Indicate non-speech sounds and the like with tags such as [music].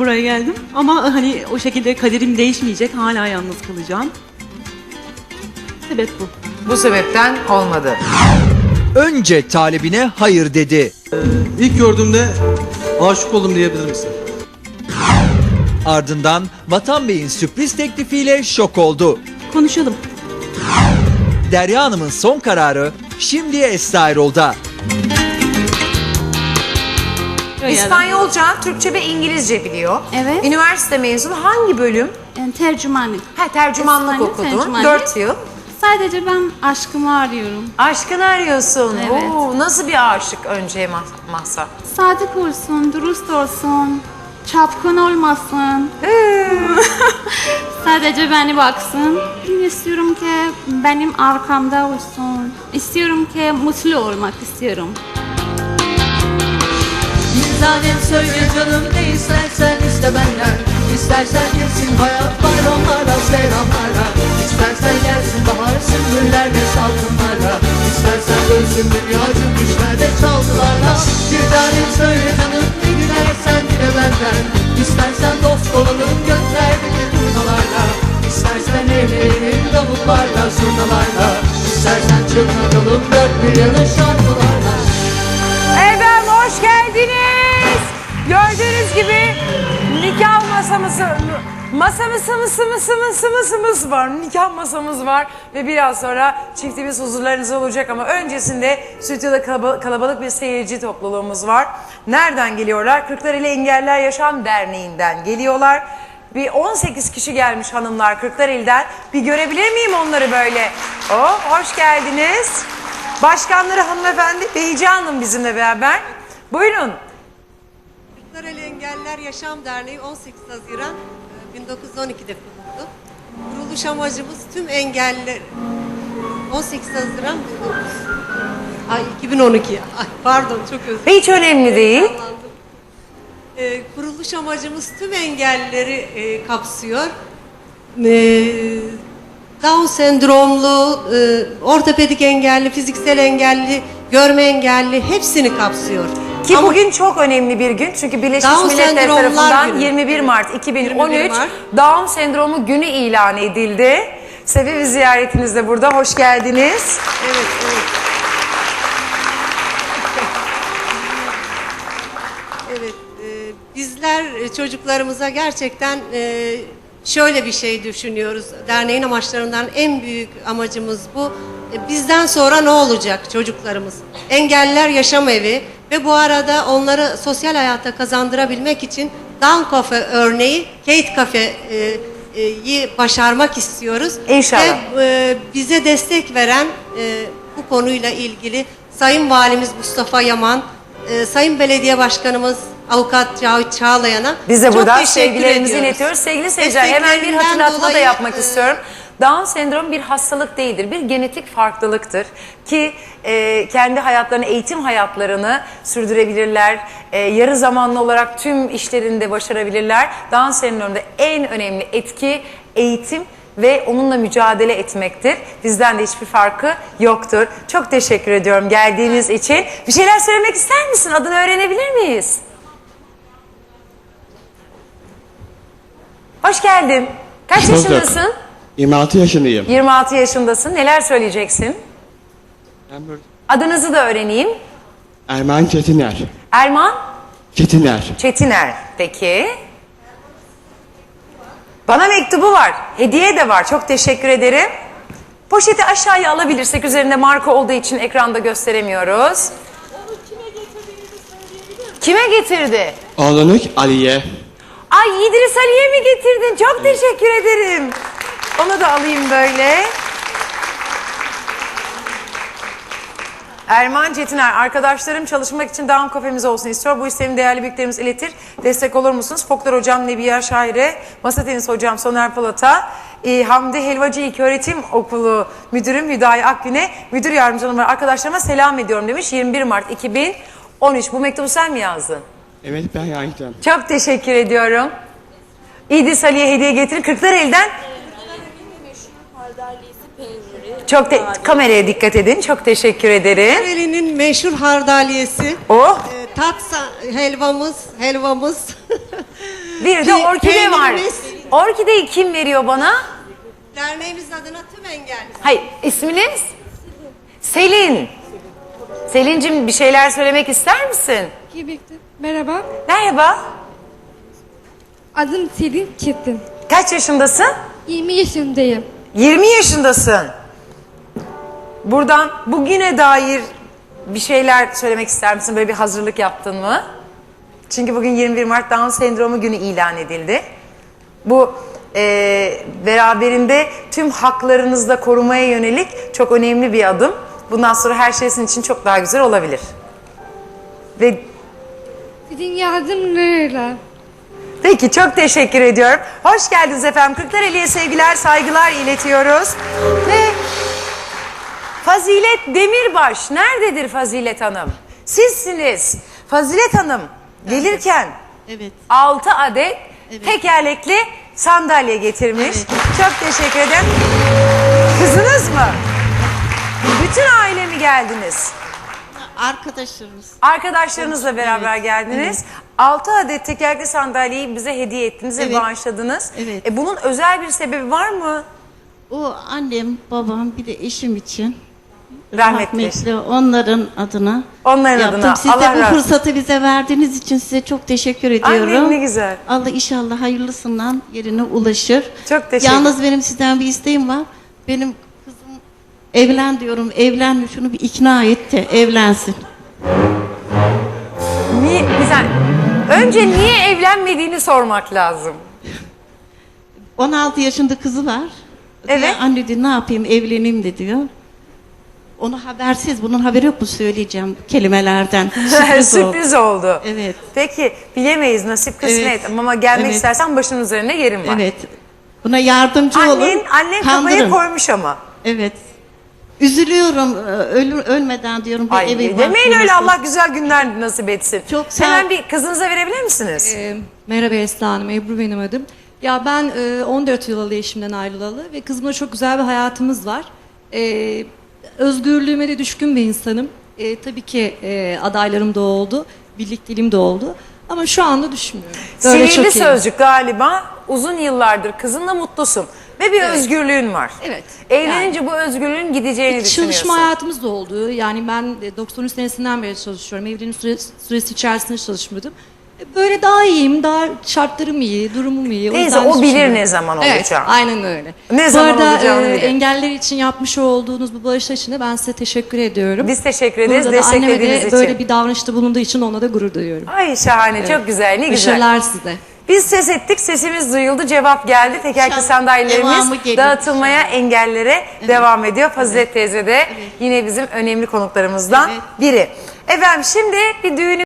buraya geldim. Ama hani o şekilde kaderim değişmeyecek. Hala yalnız kalacağım. Sebep bu. Bu sebepten olmadı. Önce talibine hayır dedi. İlk gördüğümde aşık oldum diyebilir misin? Ardından Vatan Bey'in sürpriz teklifiyle şok oldu. Konuşalım. Derya Hanım'ın son kararı şimdi Esra Erol'da. Öyle İspanyolca, Türkçe ve İngilizce biliyor. Evet. Üniversite mezunu hangi bölüm? Yani tercümanlık. Ha tercümanlık İspanyol okudun. tercümanlık. 4 yıl. Sadece ben aşkımı arıyorum. Aşkını arıyorsun. Evet. Oo, nasıl bir aşık önce Ma- Mahsa? Sadık olsun, dürüst olsun, çapkın olmasın. [laughs] Sadece beni baksın. İstiyorum ki benim arkamda olsun. İstiyorum ki mutlu olmak istiyorum. Tanem söyle canım ne istersen iste benden. İstersen gelsin hayat bayramlara selamlara. İstersen gelsin bahar sümbüllerle salkımlarla İstersen dönsün dünya cümbüşlerde çalgılarla. Bir tanem söyle canım ne dilersen dile benden. İstersen dost olalım göklerdeki turnalarla. İstersen eğlenelim davullarla zurnalarla. İstersen çırpınalım dört bir yanı Gibi nikah masamız masamız mısı mısı mısı mısı mısı var. Nikah masamız var ve biraz sonra çiftimiz huzurlarınızda olacak ama öncesinde stüdyoda kalaba- kalabalık bir seyirci topluluğumuz var. Nereden geliyorlar? Kırklareli Engeller Yaşam Derneği'nden geliyorlar. Bir 18 kişi gelmiş hanımlar Kırklareli'den. Bir görebilir miyim onları böyle? Oh, hoş geldiniz. Başkanları hanımefendi Beyci Hanım bizimle beraber. Buyurun. Kırklareli Engelliler Yaşam Derneği 18 Haziran e, 1912'de kuruldu. Kuruluş amacımız tüm engelliler 18 Haziran 19 Ay 2012. Ay pardon çok özür dilerim. Hiç önemli değil. E, kuruluş amacımız tüm engellileri e, kapsıyor. E, Down sendromlu, e, ortopedik engelli, fiziksel engelli, görme engelli hepsini kapsıyor. Ki Ama- bugün çok önemli bir gün. Çünkü Birleşmiş Down Milletler tarafından günü. 21 Mart 2013 21 Mart. Down sendromu günü ilan edildi. Sebebi ziyaretiniz de burada. Hoş geldiniz. Evet, evet. Evet, e, bizler e, çocuklarımıza gerçekten e, şöyle bir şey düşünüyoruz. Derneğin amaçlarından en büyük amacımız bu. E, bizden sonra ne olacak çocuklarımız? Engelliler Yaşam Evi ve bu arada onları sosyal hayata kazandırabilmek için Down Cafe örneği Kate Cafe'yi başarmak istiyoruz. İnşallah. Ve e, bize destek veren e, bu konuyla ilgili Sayın Valimiz Mustafa Yaman, e, Sayın Belediye Başkanımız Avukat Cavit Çağlayan'a Biz de çok buradan sevgilerimizi ediyoruz. iletiyoruz. Sevgili seyirciler hemen bir hatırlatma da yapmak e, istiyorum. Down sendrom bir hastalık değildir. Bir genetik farklılıktır. Ki e, kendi hayatlarını, eğitim hayatlarını sürdürebilirler. E, yarı zamanlı olarak tüm işlerinde başarabilirler. Down sendromda en önemli etki eğitim ve onunla mücadele etmektir. Bizden de hiçbir farkı yoktur. Çok teşekkür ediyorum geldiğiniz için. Bir şeyler söylemek ister misin? Adını öğrenebilir miyiz? Hoş geldin. Kaç Hoş bulduk. yaşındasın? 26 yaşındayım. 26 yaşındasın. Neler söyleyeceksin? Adınızı da öğreneyim. Erman Çetiner. Erman Çetiner. Çetiner. Peki. Bana mektubu var. Hediye de var. Çok teşekkür ederim. Poşeti aşağıya alabilirsek üzerinde marka olduğu için ekranda gösteremiyoruz. Kime getirdi? Oğlunu Ali'ye. Ay İdris Ali'ye mi getirdin? Çok teşekkür ederim. Onu da alayım böyle. Erman Çetiner, arkadaşlarım çalışmak için Down kafemiz olsun istiyor. Bu isteğimi değerli büyüklerimiz iletir. Destek olur musunuz? Folklor hocam Nebiye Şair'e, masa tenisi hocam Soner Polat'a, e, Hamdi Helvacı İlköğretim Okulu Müdürüm Hüdayi Akgün'e, müdür yardımcım var arkadaşlarıma selam ediyorum demiş. 21 Mart 2013. Bu mektubu sen mi yazdın? Evet ben yazdım. Çok teşekkür ediyorum. İdris Ali'ye hediye getirin. Kırklareli'den çok te- kameraya dikkat edin. Çok teşekkür ederim. Kırklareli'nin meşhur hardaliyesi, Oh, e, tatsa helvamız, helvamız [laughs] Bir de Pe- orkide var. peynirimiz- Orkideyi kim veriyor bana? Derneğimiz adına tüm engelli. Hayır, isminiz? Selin. Selin'cim bir şeyler söylemek ister misin? Merhaba, Merhaba. adım Selin Çetin. Kaç yaşındasın? 20 yaşındayım. 20 yaşındasın. Buradan bugüne dair bir şeyler söylemek ister misin? Böyle bir hazırlık yaptın mı? Çünkü bugün 21 Mart Down Sendromu günü ilan edildi. Bu e, beraberinde tüm haklarınızı da korumaya yönelik çok önemli bir adım. Bundan sonra her şey sizin için çok daha güzel olabilir. Ve Sizin yardımlarıyla. Peki çok teşekkür ediyorum. Hoş geldiniz efendim. Kırklareli'ye sevgiler, saygılar iletiyoruz. Ve Fazilet Demirbaş. Nerededir Fazilet Hanım? Sizsiniz. Fazilet Hanım gelirken Evet. 6 adet tekerlekli sandalye getirmiş. Çok teşekkür ederim. Kızınız mı? Bütün aile mi geldiniz? Arkadaşlarımız. Arkadaşlarınızla beraber geldiniz. 6 adet tekerlekli sandalyeyi bize hediye ettiniz ve Evet. bağışladınız. Evet. E, bunun özel bir sebebi var mı? O annem, babam bir de eşim için. Rahmetli. Onların adına Onların yaptım. adına. Siz Allah de bu razı fırsatı bize verdiğiniz için size çok teşekkür ediyorum. Ne güzel. Allah inşallah hayırlısından yerine ulaşır. Çok teşekkür- Yalnız benim sizden bir isteğim var. Benim evlen diyorum. Evlenme şunu bir ikna et de evlensin. Niye, güzel. Önce niye evlenmediğini sormak lazım. 16 yaşında kızı var. Evet. Diyor, Anne diyor ne yapayım evleneyim de diyor. Onu habersiz, bunun haberi yok mu söyleyeceğim kelimelerden. [laughs] Sürpriz. Sürpriz oldu. Evet. Peki bilemeyiz nasip kısmet Evet. ama gelmek Evet. istersen başının üzerinde yerim var. Evet. Buna yardımcı olun. Annen, annen kafayı Kandırın. koymuş ama. Evet. Üzülüyorum. e, Ölür, ölmeden diyorum bir Ay, eve demeyin öyle. Allah güzel günler nasip etsin. Çok sağ- Hemen bir kızınıza verebilir misiniz? Ee, merhaba Esra Hanım, Ebru benim adım. Ya ben e, 14 yıl oldu eşimden ayrılalı ve kızımla çok güzel bir hayatımız var. Ee, özgürlüğüme de düşkün bir insanım. Ee, tabii ki e, adaylarım da oldu, birlikteliğim de oldu. Ama şu anda düşünmüyorum. Böyle Sihirli çok iyi. sözcük galiba uzun yıllardır kızınla mutlusun ve bir özgürlüğün var. Evet. Evlenince bu özgürlüğün gideceğini düşünüyorsun. Çalışma hayatımız da oldu. Yani ben de 93 senesinden beri çalışıyorum. Evliliğin süre, süresi içerisinde çalışmadım. E, Böyle daha iyiyim, daha şartlarım iyi, durumum iyi. Neyse, yüzden o bilir düşünüyorum. ne zaman Evet, olacağını. aynen öyle. Ne bu zaman arada, olacağını e, bilir. engeller için yapmış olduğunuz bu bağış için de ben size teşekkür ediyorum. Biz teşekkür ederiz Burada da anneme desteklediğiniz de için. böyle bir davranışta bulunduğu için ona da gurur duyuyorum. Ay şahane çok güzel ne güzel. Başarılar size. Biz ses ettik sesimiz duyuldu cevap geldi. Tekerlekli sandalyelerimiz dağıtılmaya engellere devam ediyor. Fazilet teyze de yine bizim önemli konuklarımızdan Evet. biri. Efendim şimdi bir düğünü